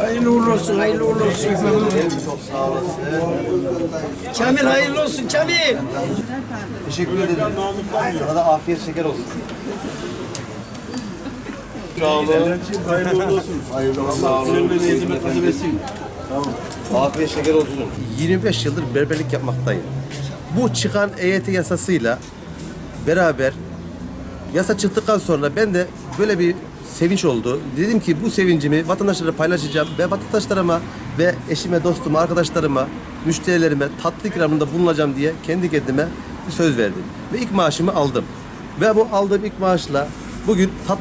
Hayırlı uğurlu olsun, hayırlı uğurlu olsun. Çok sağ olasın. Kamil hayırlı olsun Kamil. Teşekkür ederim. Sana da afiyet şeker olsun. Sağ olun. Hayırlı uğurlu olsun. Hayırlı olsun. Sağ olun. Afiyet şeker olsun. 25 yıldır berberlik yapmaktayım. Bu çıkan EYT yasasıyla beraber yasa çıktıktan sonra ben de böyle bir sevinç oldu. Dedim ki bu sevincimi vatandaşlara paylaşacağım ve vatandaşlarıma ve eşime, dostuma, arkadaşlarıma, müşterilerime tatlı ikramında bulunacağım diye kendi kendime bir söz verdim. Ve ilk maaşımı aldım. Ve bu aldığım ilk maaşla bugün tatlı